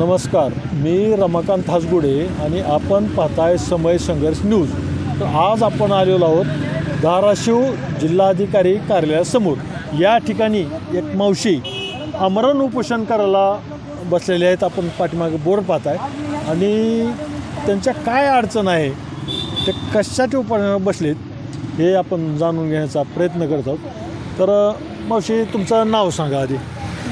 नमस्कार मी रमाकांत थासगुडे आणि आपण पाहताय समय संघर्ष न्यूज. तर आज आपण आलेलो आहोत धाराशिव जिल्हाधिकारी कार्यालयासमोर. या ठिकाणी एक मावशी आमरण उपोषण करायला बसलेले आहेत आपण पाठीमागे बोर्ड पाहताय. आणि त्यांच्या काय अडचण आहे ते कशासाठी उपोषणाला बसलेत हे आपण जाणून घेण्याचा प्रयत्न करत आहोत. तर मावशी तुमचं नाव सांगा आधी.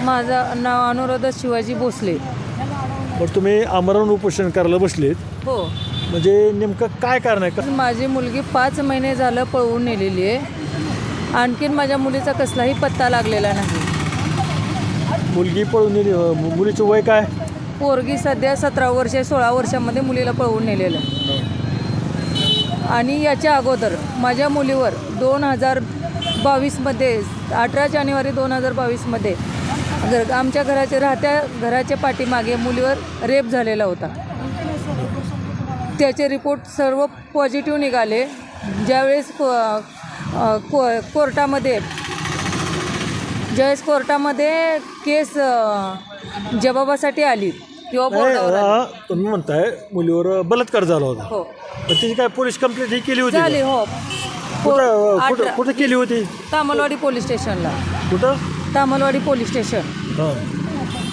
माझं नाव अनुराधा शिवाजी भोसले. बरं तुम्ही आमरण उपोषण करायला बसलेत. हो. म्हणजे नेमकं काय कारण आहे? का माझी मुलगी पाच महिने झालं पळवून नेलेली आहे. आणखीन माझ्या मुलीचा कसलाही पत्ता लागलेला नाही. मुलगी पळून नेली अं, मु- मुलीचं वय काय? पोरगी सध्या सतरा वर्षे सोळा वर्षामध्ये मुलीला पळवून नेलेलं आहे. आणि याच्या अगोदर माझ्या मुलीवर दोन हजार बावीसमध्ये अठरा जानेवारी दोन हजार बावीसमध्ये घर आमच्या घराच्या राहत्या घराच्या पाठीमागे मुलीवर रेप झालेला होता. त्याचे रिपोर्ट सर्व पॉझिटिव्ह निघाले. ज्यावेळेस को को कोर्टामध्ये ज्यावेळेस कोर्टामध्ये केस जबाबासाठी आली किंवा बोर्डावर आली. तुम्ही म्हणताय मुलीवर बलात्कार झाला होता. हो. पण त्याची काय पोलीस कंप्लेंट ही केली होती का? झाली हो. कुठं कुठं अठरा- कुठं केली होती? तामलवाडी पोलीस स्टेशनला. कुठं? Tamalwadi police station.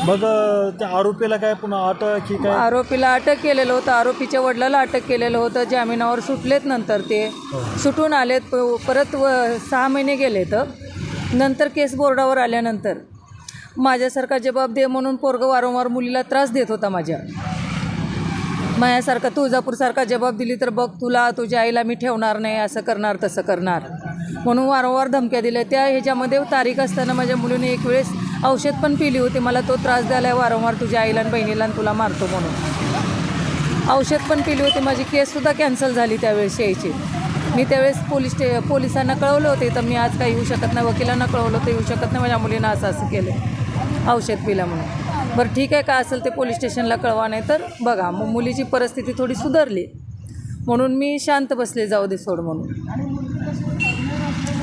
मग अं, त्या आरोपीला काय पुन्हा अटक की काय? आरोपीला अटक केलेलं होतं. आरोपीच्या वडिलाला अटक केलेलं होतं. जामिनावर सुटलेत नंतर ते. सुटून आलेत. प- परत व सहा महिने गेले तर नंतर केस बोर्डावर आल्यानंतर. माझ्यासारखा जबाब दे म्हणून पोरगं वारंवार मुलीला त्रास देत होता माझ्या. माझ्यासारखा तुळजापूरसारखा जबाब दिली तर बघ तुला तुझ्या आईला मी ठेवणार नाही असं करणार तसं करणार. म्हणून वारंवार धमक्या दिल्या. त्या ह्याच्यामध्ये तारीख असताना माझ्या मुलीने एक वेळेस औषध पण पिली होती. मला तो त्रास द्यायला वारंवार तुझ्या आईला आणि बहिणीला आणि तुला मारतो म्हणून. औषध पण पिली होती. माझी केससुद्धा कॅन्सल झाली त्यावेळेस यायची. मी त्यावेळेस पोलीस स्टे पोलिसांना कळवलं होते. तर मी आज काही येऊ शकत नाही वकिलांना कळवलं होतं येऊ शकत नाही. माझ्या मुलीनं असं असं केलं. औषध पिलं म्हणून. बरं ठीक आहे का असेल ते पोलीस स्टेशनला कळवा नाही तर बघा मग मुलीची परिस्थिती थोडी सुधारली. म्हणून मी शांत बसले जाऊ दे सोड म्हणून.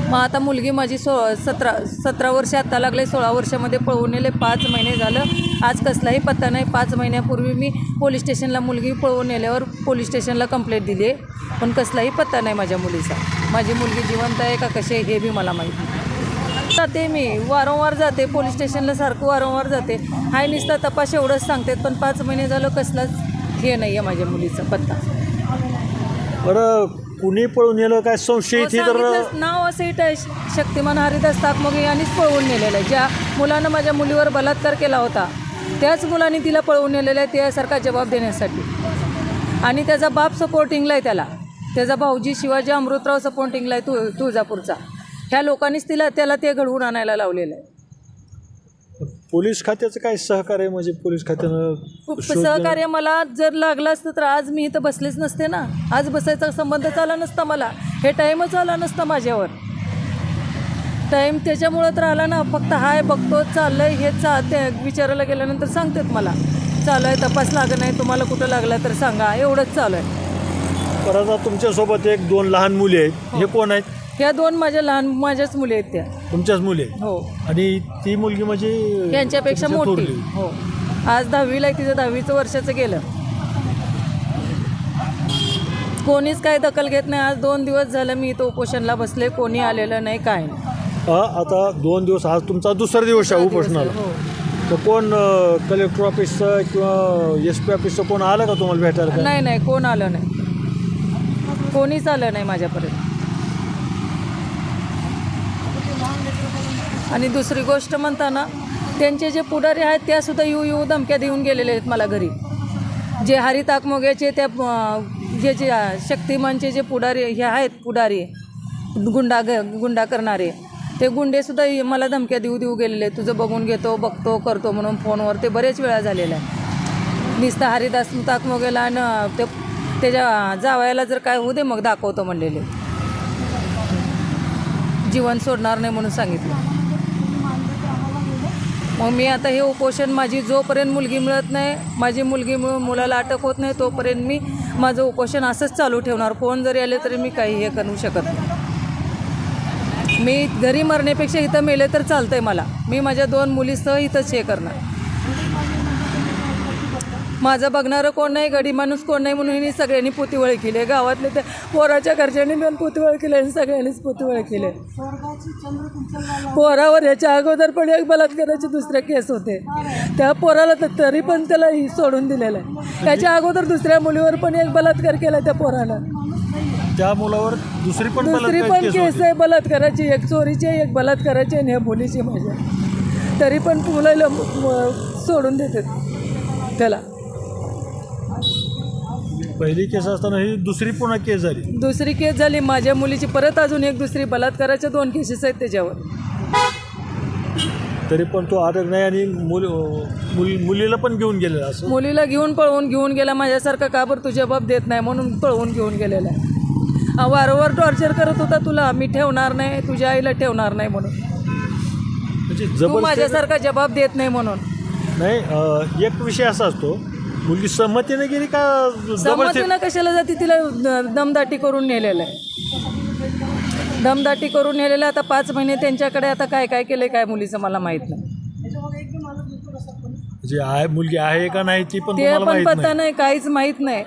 मग आता मुलगी माझी सो सतरा सतरा वर्ष आत्ता लागले सोळा वर्षामध्ये पळवून नेले पाच महिने झालं. आज कसलाही पत्ता नाही पाच महिन्यापूर्वी मी पोलीस स्टेशनला मुलगी पळवून नेल्यावर पोलीस स्टेशनला कंप्लेंट दिली आहे. पण कसलाही पत्ता नाही माझ्या मुलीचा. माझी मुलगी जिवंत आहे का कशी आहे हे बी मला माहिती नाही. जाते मी. वारंवार जाते पोलीस स्टेशनला सारखं वारंवार जाते. हाय निसता तपास एवढंच सांगतात पण पाच महिने झालं कसलाच हे नाही आहे माझ्या मुलीचा पत्ता. बरं कुणी पळून नेलं काय संशय हो, इथे तर सांगितलंच, नाव असं इथं आहे, शक्तिमान हरिदास ताकमोगे यांनीच पळवून नेलेलं आहे. ज्या मुलानं माझ्या मुलीवर बलात्कार केला होता त्याच मुलांनी तिला पळवून नेलेलं आहे त्यासारखा जबाब देण्यासाठी. आणि त्याचा बाप सपोर्टिंगला आहे त्याला. त्याचा भाऊजी शिवाजी अमृतराव सपोर्टिंगला आहे तु तुळजापूरचा. ह्या लोकांनीच तिला त्याला ते घडवून आणायला लावलेलं आहे. पोलीस खात्याचं काय सहकार्य म्हणजे पोलीस खात्यानं सहकार्य मला जर लागलं असतं तर आज मी इथं बसलेच नसते ना. आज बसायचा संबंध आला नसता मला. हे टाईमच आला नसता माझ्यावर. टाईम त्याच्यामुळं तर आला ना. फक्त हाय बघतो चाललंय हे चा ते विचारायला गेल्यानंतर सांगतात मला. चालू आहे तपास लागत नाही. तुम्हाला कुठं लागला तर सांगा. एवढंच चालू आहे. परत तुमच्यासोबत एक दोन लहान मुली आहेत. हे. कोण आहेत? ह्या दोन माझ्या लहान माझ्याच मुली आहेत त्या. तुमच्याच मुली हो. आणि ती मुलगी म्हणजे त्यांच्यापेक्षा तुमच्या मोठी. थोरली. हो. आज दहावीला आहे तिचं दहावीचं वर्षाचं गेलं. कोणीच काही दखल घेत नाही. आज दोन दिवस झालं मी इथं उपोषणला बसले. कोणी आलेलं नाही काय नाही. हा, आता दोन दिवस आज तुमचा दुसरा दिवस आहे उपोषणाला. हो. तर कोण कलेक्टर ऑफिसचं किंवा एस पी ऑफिसचं कोण आलं का तुम्हाला भेटायला? का नाही नाही कोण आलं नाही. कोणीच आलं नाही माझ्यापर्यंत. आणि दुसरी गोष्ट म्हणताना त्यांचे जे पुढारी आहेत त्यासुद्धा येऊ येऊ धमक्या देऊन गेलेले आहेत मला घरी. जे हरी ताकमोग्याचे त्या जे जे शक्तिमानचे जे पुढारी हे आहेत पुढारी गुंडा गुंडा करणारे ते गुंडेसुद्धा ये- मला धमक्या देऊ देऊ गेलेले तुझं बघून घेतो बघतो करतो म्हणून फोनवर ते बरेच वेळा झालेलं आहे निस्ता हरिदास ताकमोग्याला आणि ते त्याच्या जावयाला जर काय होऊ दे मग दाखवतो म्हणलेले. जीवन सोडणार नाही म्हणून सांगितलं. मग मी आता हे उपोषण माझी जोपर्यंत मुलगी मिळत नाही माझी मुलगी मिळून मुलाला अटक होत नाही तोपर्यंत मी माझं उपोषण असंच चालू ठेवणार. कोण जरी आले तरी मी काही हे करू शकत नाही. मी घरी मरण्यापेक्षा इथं मेले तर चालतं आहे मला. मी माझ्या दोन मुलीसह इथंच हे करणार. माझं बघणारं कोण नाही गडी माणूस कोण नाही म्हणून हिने सगळ्यांनी पोतीवळ केली. गावातले त्या पोराच्या घरच्यांनी मिळून पोतीवळ केली आणि सगळ्यांनीच पोतीवळ केले. पोरावर याच्या अगोदर पण एक बलात्काराचे दुसरे केस होते. त्या पोराला तर तरी पण त्याला ही सोडून दिलेलं आहे. त्याच्या अगोदर दुसऱ्या मुलीवर पण एक बलात्कार केला त्या पोरानं. त्या मुलावर दुसरी पण दुसरी बलात्कार पण केस. आहे बलात्काराची एक चोरीची आहे, एक बलात्काराची आणि ह्या मुलीची माझ्या. तरी पण मुलाला सोडून देतात त्याला. पहिली केस असताना ही दुसरी पुन्हा केस झाली. दुसरी केस झाली. माझ्या मुलीची परत अजून एक दुसरी. बलात्काराच्या दोन केसेस आहेत त्याच्यावर. तरी पण तो अटक नाही आणि मुल मुल मुलीला पण घेऊन गेलेला असं? मुलीला घेऊन पळवून घेऊन गेला. माझ्यासारखा का बरं तू जबाब देत नाही म्हणून पळवून घेऊन गेलेला आहे. हा वारंवार टॉर्चर करत होता तुला. मी ठेवणार नाही. तुझ्या आईला ठेवणार नाही म्हणून. म्हणजे तू जबरदस्ती माझ्यासारखा जबाब देत नाही म्हणून. नाही अं, एक विषय असा असतो. मुलगी संमतीने गेली का जबरदस्ती संमतीनं कशाला जाते? तिला द- दमदाटी करून नेलेलं आहे. दमदाटी करून नेलेलं आता पाच महिने त्यांच्याकडे आता काय काय केलं काय मुलीचं मला माहीत नाही. म्हणजे आहे मुलगी आहे का नाही ती पण ते तुम्हाला पण माहीत पत्ता नाही. नाही काहीच माहीत नाही.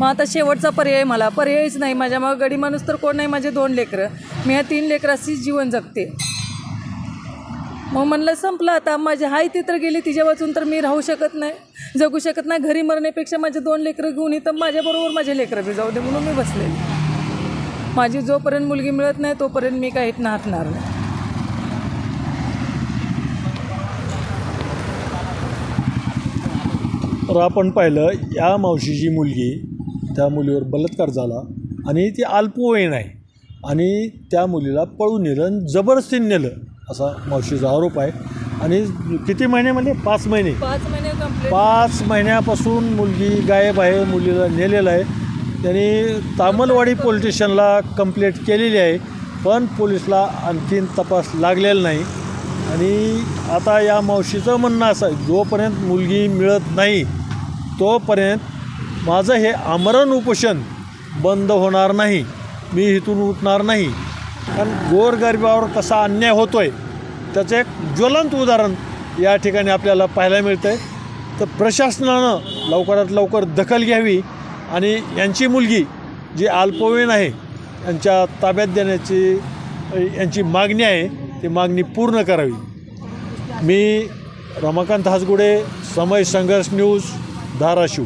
मग आता शेवटचा पर्याय मला. पर्यायच नाही. माझ्या मग गडी माणूस तर कोण नाही? माझे दोन लेकरं. मी ह्या तीन लेकराशीच जीवन जगते. मग म्हणलं संपलं आता. माझी हाय ती तर गेली तिच्या वाचून तर मी राहू शकत नाही. जगू शकत नाही. घरी मरण्यापेक्षा माझे दोन लेकरं घेऊन इथं माझ्याबरोबर माझे लेकरं बी जाऊ दे म्हणून मी बसले माझी जोपर्यंत मुलगी मिळत नाही तोपर्यंत मी काहीच नाहणार नाही. तर आपण पाहिलं या मावशीची मुलगी त्या मुलीवर बलात्कार झाला आणि ती अल्पवयीन आहे. आणि त्या मुलीला पळून नेलं जबरदस्तीने नेलं. असा मावशीचा आरोप आहे. आणि किती पाच महिने. पाच महिने कंप्लीट पाच महिन्यापासून मुलगी गायब आहे मुलीला नेलेलं आहे. त्यांनी तामलवाडी पोलीस स्टेशनला कंप्लेंट केलेली आहे पण पोलिसला आणखीन तपास लागलेला नाही. आणि आता या मावशीचं म्हणणं असं आहे जोपर्यंत मुलगी मिळत नाही तोपर्यंत माझं हे आमरण उपोषण बंद होणार नाही. मी इथून उठणार नाही. कारण गोरगरिबावर कसा अन्याय होतो आहे त्याचं एक ज्वलंत उदाहरण या ठिकाणी आपल्याला पाहायला मिळतं आहे तर प्रशासनानं लवकरात लवकर दखल घ्यावी आणि यांची मुलगी जी अल्पवयीन आहे यांच्या ताब्यात देण्याची यांची मागणी आहे ती मागणी पूर्ण करावी. मी रमाकांत हासगुडे समय संघर्ष न्यूज धाराशिव.